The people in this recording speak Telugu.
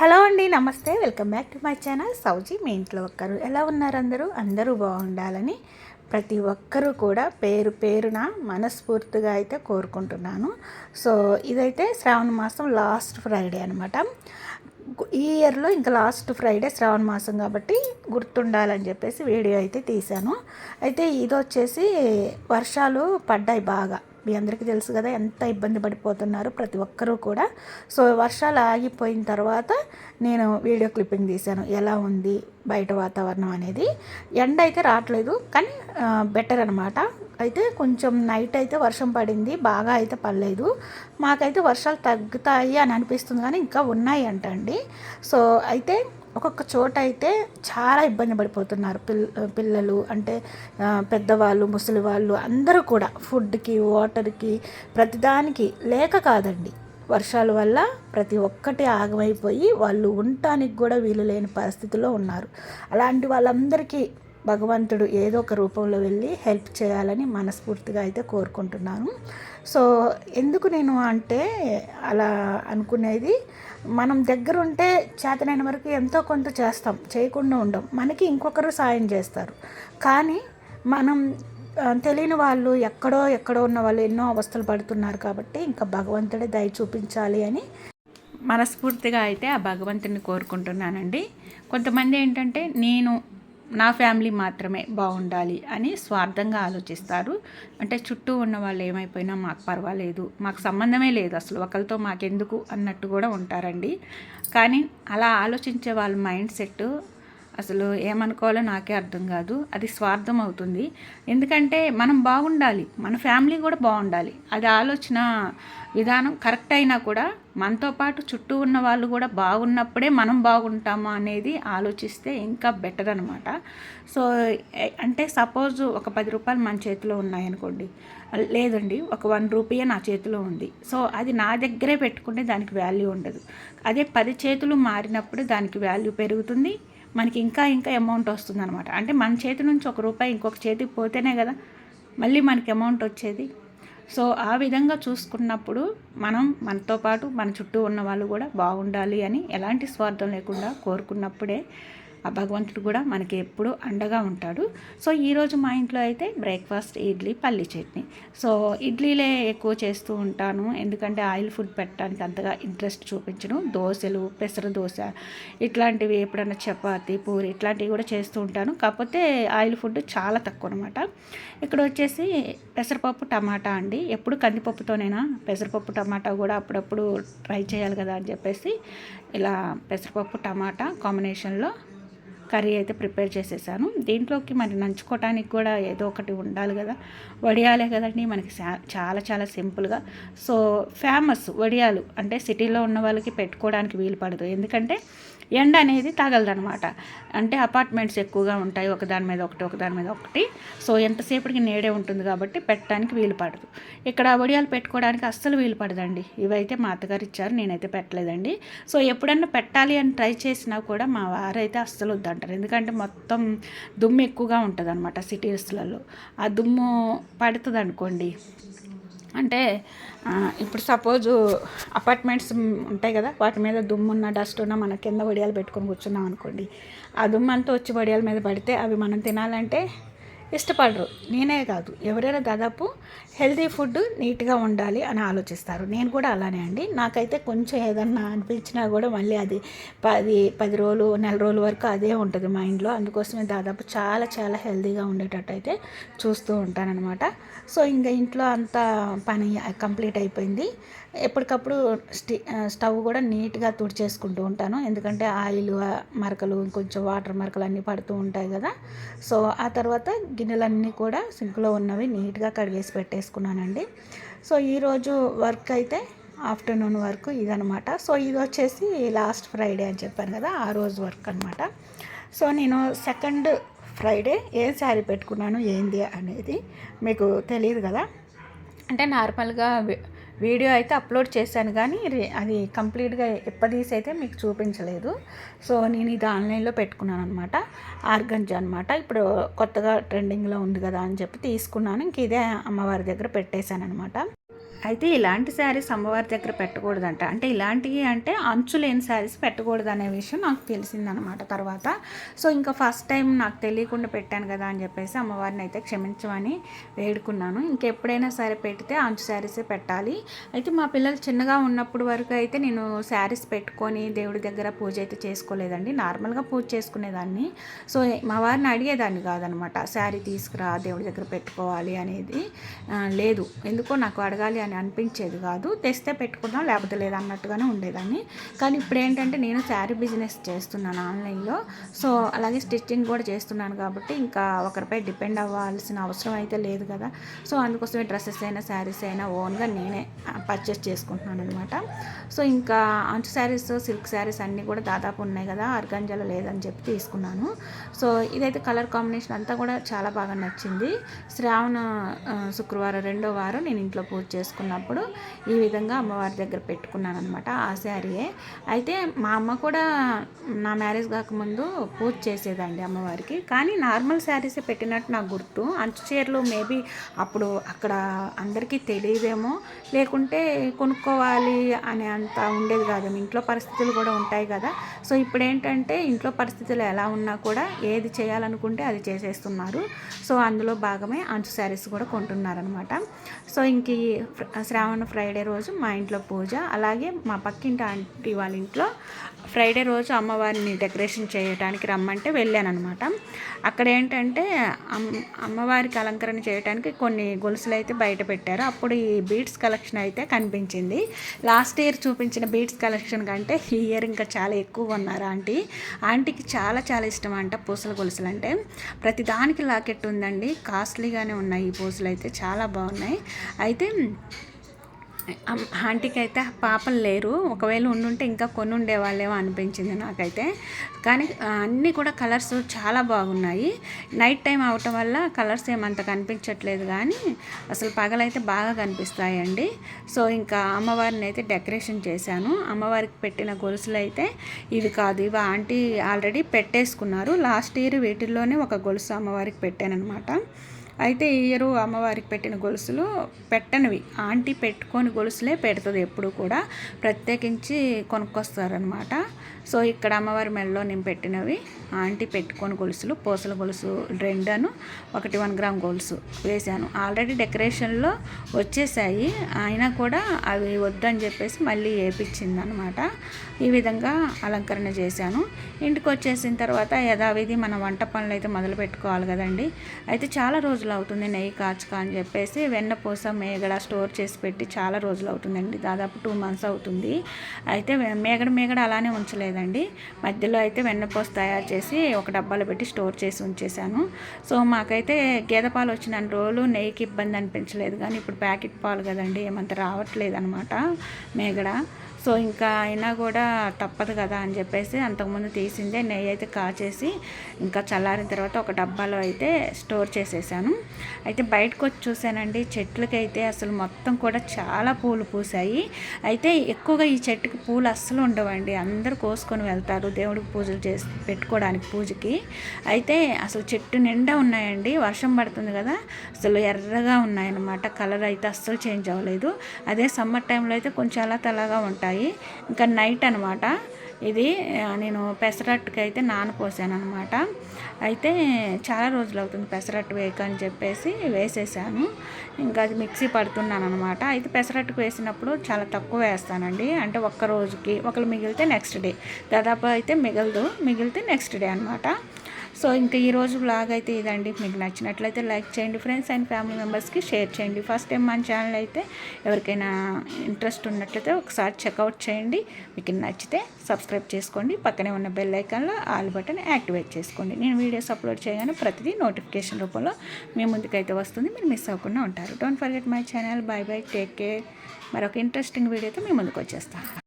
హలో అండి నమస్తే. Welcome back to my channel. సౌజీ మీ ఇంట్లో ఒక్కరు. ఎలా ఉన్నారు అందరూ? అందరూ బాగుండాలని ప్రతి ఒక్కరూ కూడా పేరు పేరున మనస్ఫూర్తిగా అయితే కోరుకుంటున్నాను. సో ఇదైతే శ్రావణ మాసం లాస్ట్ ఫ్రైడే అనమాట ఈ ఇయర్లో ఇంకా లాస్ట్ ఫ్రైడే శ్రావణ మాసం కాబట్టి గుర్తుండాలని చెప్పేసి వీడియో అయితే తీశాను. అయితే ఇది వచ్చేసి వర్షాలు పడ్డాయి బాగా. మీ అందరికీ తెలుసు కదా ఎంత ఇబ్బంది పడిపోతున్నారు ప్రతి ఒక్కరూ కూడా. సో వర్షాలు ఆగిపోయిన తర్వాత నేను వీడియో క్లిప్పింగ్ తీశాను. ఎలా ఉంది బయట వాతావరణం అనేది? ఎండ అయితే రావట్లేదు కానీ బెటర్ అనమాట అయితే కొంచెం నైట్ అయితే వర్షం పడింది బాగా అయితే పడలేదు. మాకైతే వర్షాలు తగ్గుతాయి అని అనిపిస్తుంది కానీ ఇంకా ఉన్నాయి అంటండి. సో అయితే ఒక్కొక్క చోట అయితే చాలా ఇబ్బంది పడిపోతున్నారు పిల్ పిల్లలు. అంటే పెద్దవాళ్ళు ముసలి వాళ్ళు అందరూ కూడా ఫుడ్కి వాటర్కి ప్రతిదానికి లేక కాదండి. వర్షాల వల్ల ప్రతి ఒక్కటి ఆగమైపోయి వాళ్ళు ఉండటానికి కూడా వీలు లేని పరిస్థితిలో ఉన్నారు. అలాంటి వాళ్ళందరికీ భగవంతుడు ఏదో ఒక రూపంలో వెళ్ళి హెల్ప్ చేయాలని మనస్ఫూర్తిగా అయితే కోరుకుంటున్నాను. సో ఎందుకు నేను అంటే అలా అనుకునేది మనం దగ్గర ఉంటే చేతనైన వరకు ఎంతో కొంత చేస్తాం చేయకుండా ఉండం. మనకి ఇంకొకరు సాయం చేస్తారు. కానీ మనం తెలియని వాళ్ళు ఎక్కడో ఎక్కడో ఉన్న వాళ్ళు ఎన్నో అవస్థలు పడుతున్నారు కాబట్టి ఇంకా భగవంతుడే దయ చూపించాలి అని మనస్ఫూర్తిగా అయితే ఆ భగవంతుని కోరుకుంటున్నానండి. కొంతమంది ఏంటంటే నేను నా ఫ్యామిలీ మాత్రమే బాగుండాలి అని స్వార్థంగా ఆలోచిస్తారు. అంటే చుట్టూ ఉన్న వాళ్ళు ఏమైపోయినా మాకు పర్వాలేదు మాకు సంబంధమే లేదు అసలు ఒకరితో మాకెందుకు అన్నట్టు కూడా ఉంటారండి. కానీ అలా ఆలోచించే వాళ్ళ మైండ్ సెట్ అసలు ఏమనుకోవాలో నాకే అర్థం కాదు. అది స్వార్థం అవుతుంది. ఎందుకంటే మనం బాగుండాలి. మన ఫ్యామిలీ కూడా బాగుండాలి. అది ఆలోచన విధానం కరెక్ట్ అయినా కూడా మనతో పాటు చుట్టూ ఉన్న వాళ్ళు కూడా బాగున్నప్పుడే మనం బాగుంటామా అనేది ఆలోచిస్తే ఇంకా బెటర్ అనమాట సో అంటే సపోజ్ ఒక పది రూపాయలు మన చేతిలో ఉన్నాయనుకోండి. లేదండి ఒక వన్ రూపీయే నా చేతిలో ఉంది. సో అది నా దగ్గరే పెట్టుకుంటే దానికి వాల్యూ ఉండదు. అదే పది చేతులు మారినప్పుడు దానికి వాల్యూ పెరుగుతుంది. మనకి ఇంకా ఇంకా అమౌంట్ వస్తుంది అనమాట అంటే మన చేతి నుంచి ఒక రూపాయి ఇంకొక చేతికి పోతేనే కదా మళ్ళీ మనకి అమౌంట్ వచ్చేది. సో ఆ విధంగా చూసుకున్నప్పుడు మనం మనతో పాటు మన చుట్టూ ఉన్న వాళ్ళు కూడా బాగుండాలి అని ఎలాంటి స్వార్థం లేకుండా కోరుకున్నప్పుడే ఆ భగవంతుడు కూడా మనకి ఎప్పుడు అండగా ఉంటాడు. సో ఈరోజు మా ఇంట్లో అయితే బ్రేక్ఫాస్ట్ ఇడ్లీ పల్లి చట్నీ. సో ఇడ్లీలే ఎక్కువ చేస్తూ ఉంటాను. ఎందుకంటే ఆయిల్ ఫుడ్ పెట్టడానికి అంతగా ఇంట్రెస్ట్ చూపించను. దోశలు పెసర దోశ ఇట్లాంటివి ఎప్పుడైనా చపాతి పూరి ఇట్లాంటివి కూడా చేస్తూ ఉంటాను. కాకపోతే ఆయిల్ ఫుడ్ చాలా తక్కువ అనమాట ఇక్కడ వచ్చేసి పెసరపప్పు టమాటా అండి. ఎప్పుడు కందిపప్పుతోనైనా పెసరపప్పు టమాటా కూడా అప్పుడప్పుడు ట్రై చేయాలి కదా అని చెప్పేసి ఇలా పెసరపప్పు టమాటా కాంబినేషన్లో కర్రీ అయితే ప్రిపేర్ చేసేసాను. దీంట్లోకి మరి నంచుకోవటానికి కూడా ఏదో ఒకటి ఉండాలి కదా. వడియాలే కదండి మనకి చాలా చాలా సింపుల్గా. సో ఫేమస్ వడియాలు. అంటే సిటీలో ఉన్న వాళ్ళకి పెట్టుకోవడానికి వీలు పడదు. ఎందుకంటే ఎండ అనేది తగలదనమాట. అంటే అపార్ట్మెంట్స్ ఎక్కువగా ఉంటాయి. ఒకదాని మీద ఒకటి ఒకదాని మీద ఒకటి. సో ఎంతసేపటికి నేడే ఉంటుంది కాబట్టి పెట్టడానికి వీలు పడదు. ఇక్కడ వడియాలు పెట్టుకోవడానికి అస్సలు వీలు పడదండి. ఇవైతే మా అత్తగారు ఇచ్చారు. నేనైతే పెట్టలేదండి. సో ఎప్పుడన్నా పెట్టాలి అని ట్రై చేసినా కూడా మా వారైతే అస్సలు అంటారు. ఎందుకంటే మొత్తం దుమ్ము ఎక్కువగా ఉంటుంది అనమాట సిటీస్లలో. ఆ దుమ్ము పడుతుంది అనుకోండి అంటే ఇప్పుడు సపోజు అపార్ట్మెంట్స్ ఉంటాయి కదా వాటి మీద దుమ్ము ఉన్న డస్ట్ ఉన్న మన కింద వడియాలు పెట్టుకొని కూర్చున్నాం అనుకోండి ఆ దుమ్ము అంతా వచ్చి వడియాల మీద పడితే అవి మనం తినాలంటే ఇష్టపడరు. నేనే కాదు. ఎవరైనా దాదాపు హెల్తీ ఫుడ్ నీట్గా ఉండాలి అని ఆలోచిస్తారు. నేను కూడా అలానే అండి. నాకైతే కొంచెం ఏదన్నా అనిపించినా కూడా మళ్ళీ అది పది పది రోజులు నెల రోజుల వరకు అదే ఉంటుంది మైండ్లో. అందుకోసమే దాదాపు చాలా చాలా హెల్తీగా ఉండేటట్టు అయితే చూస్తూ ఉంటానన్నమాట. సో ఇంకా ఇంట్లో అంతా పని కంప్లీట్ అయిపోయింది. ఎప్పటికప్పుడు స్టి స్టవ్ కూడా నీట్గా తుడిచేసుకుంటూ ఉంటాను. ఎందుకంటే ఆయిల్ మరకలు కొంచెం వాటర్ మరకలు అన్నీ పడుతూ ఉంటాయి కదా. సో ఆ తర్వాత గిన్నెలన్నీ కూడా సింక్లో ఉన్నవి నీట్గా కడిగేసి పెట్టేసుకున్నానండి. సో ఈరోజు వర్క్ అయితే ఆఫ్టర్నూన్ వరకు ఇదనమాట సో ఇది వచ్చేసి లాస్ట్ ఫ్రైడే అని చెప్పాను కదా ఆ రోజు వర్క్ అనమాట సో నేను సెకండ్ ఫ్రైడే ఏ శారీ పెట్టుకున్నాను ఏంది అనేది మీకు తెలియదు కదా. అంటే నార్మల్గా వీడియో అయితే అప్లోడ్ చేశాను కానీ అది కంప్లీట్గా ఎప్పదీసి అయితే మీకు చూపించలేదు. సో నేను ఇది ఆన్లైన్లో పెట్టుకున్నాను అనమాట ఆర్గంజా అనమాట ఇప్పుడు కొత్తగా ట్రెండింగ్లో ఉంది కదా అని చెప్పి తీసుకున్నాను. ఇంక ఇదే అమ్మవారి దగ్గర పెట్టేశాను అనమాట అయితే ఇలాంటి శారీస్ అమ్మవారి దగ్గర పెట్టకూడదంట. అంటే ఇలాంటివి అంటే అంచు లేని శారీస్ పెట్టకూడదు అనే విషయం నాకు తెలిసిందనమాట తర్వాత. సో ఇంకా ఫస్ట్ టైం నాకు తెలియకుండా పెట్టాను కదా అని చెప్పేసి అమ్మవారిని అయితే క్షమించమని వేడుకున్నాను. ఇంకెప్పుడైనా సరే పెడితే అంచు శారీసే పెట్టాలి. అయితే మా పిల్లలు చిన్నగా ఉన్నప్పుడు వరకు అయితే నేను శారీస్ పెట్టుకొని దేవుడి దగ్గర పూజ అయితే చేసుకోలేదండి. నార్మల్గా పూజ చేసుకునేదాన్ని. సో మా వారిని అడిగేదాన్ని కాదనమాట శారీ తీసుకురా దేవుడి దగ్గర పెట్టుకోవాలి అనేది. లేదు. ఎందుకో నాకు అడగాలి అని అనిపించేది కాదు. తెస్తే పెట్టుకుందాం లేకపోతే లేదు అన్నట్టుగానే ఉండేదాన్ని. కానీ ఇప్పుడు ఏంటంటే నేను శారీ బిజినెస్ చేస్తున్నాను ఆన్లైన్లో. సో అలాగే స్టిచ్చింగ్ కూడా చేస్తున్నాను కాబట్టి ఇంకా ఒకరిపై డిపెండ్ అవ్వాల్సిన అవసరం అయితే లేదు కదా. సో అందుకోసమే డ్రెస్సెస్ అయినా శారీస్ అయినా ఓన్గా నేనే పర్చేస్ చేసుకుంటున్నాను అనమాట సో ఇంకా అంచు శారీస్ సిల్క్ శారీస్ అన్నీ కూడా దాదాపు ఉన్నాయి కదా. అర్గంజాలో లేదని చెప్పి తీసుకున్నాను. సో ఇదైతే కలర్ కాంబినేషన్ అంతా కూడా చాలా బాగా నచ్చింది. శ్రావణ శుక్రవారం రెండో వారం నేను ఇంట్లో పూజ తీసుకున్నప్పుడు ఈ విధంగా అమ్మవారి దగ్గర పెట్టుకున్నాను అనమాట ఆ శారీయే. అయితే మా అమ్మ కూడా నా మ్యారేజ్ కాకముందు పూజ చేసేదండి అమ్మవారికి. కానీ నార్మల్ శారీసే పెట్టినట్టు నాకు గుర్తు. అంచు చీరలు మేబీ అప్పుడు అక్కడ అందరికీ తెలియదేమో. లేకుంటే కొనుక్కోవాలి అనే అంత ఉండేది కాదు. ఇంట్లో పరిస్థితులు కూడా ఉంటాయి కదా. సో ఇప్పుడు ఏంటంటే ఇంట్లో పరిస్థితులు ఎలా ఉన్నా కూడా ఏది చేయాలనుకుంటే అది చేసేస్తున్నారు. సో అందులో భాగమే అంచు శారీస్ కూడా కొంటున్నారనమాట సో ఇంక శ్రావణ ఫ్రైడే రోజు మా ఇంట్లో పూజ. అలాగే మా పక్కింటి ఆంటీ వాళ్ళ ఇంట్లో ఫ్రైడే రోజు అమ్మవారిని డెకరేషన్ చేయడానికి రమ్మంటే వెళ్ళాను అనమాట అక్కడ ఏంటంటే అమ్మవారికి అలంకరణ చేయడానికి కొన్ని గొలుసులు అయితే బయట పెట్టారు. అప్పుడు ఈ బీడ్స్ కలెక్షన్ అయితే కనిపించింది. లాస్ట్ ఇయర్ చూపించిన బీడ్స్ కలెక్షన్ కంటే ఈ ఇయర్ ఇంకా చాలా ఎక్కువ ఉన్నారు ఆంటీ. ఆంటీకి చాలా చాలా ఇష్టం అంట పూసల గొలుసులు అంటే. ప్రతి దానికి లాకెట్ ఉందండి. కాస్ట్లీగానే ఉన్నాయి ఈ పూసలు అయితే. చాలా బాగున్నాయి. అయితే ఆంటీకి అయితే పాపలు లేరు. ఒకవేళ ఉండుంటే ఇంకా కొన్ని ఉండేవాళ్ళేమో అనిపించింది నాకైతే. కానీ అన్నీ కూడా కలర్స్ చాలా బాగున్నాయి. నైట్ టైం అవటం వల్ల కలర్స్ ఏమంత కనిపించట్లేదు కానీ అసలు పగలైతే బాగా కనిపిస్తాయండి. సో ఇంకా అమ్మవారిని అయితే డెకరేషన్ చేశాను. అమ్మవారికి పెట్టిన గొలుసులు అయితే ఇవి కాదు. ఇవి ఆంటీ ఆల్రెడీ పెట్టేసుకున్నారు. లాస్ట్ ఇయర్ వీటిల్లోనే ఒక గొలుసు అమ్మవారికి పెట్టానమాట అయితే ఇయరు అమ్మవారికి పెట్టిన గొలుసులు పెట్టనివి. ఆంటీ పెట్టుకొని గొలుసులే పెడుతుంది ఎప్పుడు కూడా. ప్రత్యేకించి కొనుక్కొస్తారనమాట సో ఇక్కడ అమ్మవారి మెడలో నేను పెట్టినవి. ఆంటీ పెట్టుకొని గొలుసులు పూసల గొలుసు రెండను ఒకటి వన్ గ్రామ్ గొలుసు వేశాను. ఆల్రెడీ డెకరేషన్లో వచ్చేసాయి. అయినా కూడా అవి వద్దని చెప్పేసి మళ్ళీ వేపించింది అనమాట ఈ విధంగా అలంకరణ చేశాను. ఇంటికి వచ్చేసిన తర్వాత యథావిధి మన వంట పనులు అయితే మొదలు పెట్టుకోవాలి కదండి. అయితే చాలా రోజులు అవుతుంది నెయ్యి కాచుక అని చెప్పేసి వెన్నపూస మేగడ స్టోర్ చేసి పెట్టి చాలా రోజులు అవుతుందండి దాదాపు టూ మంత్స్ అవుతుంది. అయితే మేగడ మేగడ అలానే ఉంచలేదండి. మధ్యలో అయితే వెన్నపూస తయారు చేసి ఒక డబ్బాలో పెట్టి స్టోర్ చేసి ఉంచేసాను సో మాకైతే గేదె పాలు వచ్చిన రోజులు నెయ్యికి ఇబ్బంది అనిపించలేదు. కానీ ఇప్పుడు ప్యాకెట్ పాలు కదండి ఏమంత రావట్లేదు అనమాట మేగడ. సో ఇంకా అయినా కూడా తప్పదు కదా అని చెప్పేసి అంతకుముందు తీసిందే నెయ్యి అయితే కాచేసి ఇంకా చల్లారిన తర్వాత ఒక డబ్బాలో అయితే స్టోర్ చేసేసాను. అయితే బయటకు వచ్చి చూశానండి చెట్లకైతే అసలు మొత్తం కూడా చాలా పూలు పూసాయి అయితే ఎక్కువగా ఈ చెట్టుకి పూలు అస్సలు ఉండవండి అందరూ కోసుకొని వెళ్తారు దేవుడికి పూజలు చేసి పెట్టుకోవడానికి పూజకి. అయితే అసలు చెట్టు నిండా ఉన్నాయండి వర్షం పడుతుంది కదా అసలు ఎర్రగా ఉన్నాయన్నమాట కలర్ అయితే అస్సలు చేంజ్ అవ్వలేదు. అదే సమ్మర్ టైంలో అయితే కొంచెం అలా తలగా ఉంటాయి. ఉంటాయి. ఇంకా నైట్ అనమాట ఇది నేను పెసరట్టుకి అయితే నానపోసాను అనమాట అయితే చాలా రోజులు అవుతుంది పెసరట్టు వేయక అని చెప్పేసి వేసేసాను. ఇంకా అది మిక్సీ పడుతున్నాను అనమాట అయితే పెసరట్టుకు వేసినప్పుడు చాలా తక్కువ వేస్తానండి. అంటే ఒక్క రోజుకి ఒకరు మిగిలితే నెక్స్ట్ డే. దాదాపు అయితే మిగలదు మిగిలితే నెక్స్ట్ డే అనమాట సో ఇంకా ఈరోజు బ్లాగ్ అయితే ఇదండి. మీకు నచ్చినట్లయితే లైక్ చేయండి ఫ్రెండ్స్ అండ్ ఫ్యామిలీ మెంబర్స్కి షేర్ చేయండి. ఫస్ట్ టైం మన ఛానల్ అయితే ఎవరికైనా ఇంట్రెస్ట్ ఉన్నట్లయితే ఒకసారి చెక్అవుట్ చేయండి. మీకు నచ్చితే సబ్స్క్రైబ్ చేసుకోండి. పక్కనే ఉన్న బెల్ ఐకాన్లో ఆల్ బటన్ యాక్టివేట్ చేసుకోండి. నేను వీడియోస్ అప్లోడ్ చేయగానే ప్రతిదీ నోటిఫికేషన్ రూపంలో మీ ముందుకైతే వస్తుంది. మీరు మిస్ అవ్వకుండా ఉంటారు. Don't forget my channel bye bye take care మరొక ఇంట్రెస్టింగ్ వీడియోతో మీ ముందుకు వచ్చేస్తాను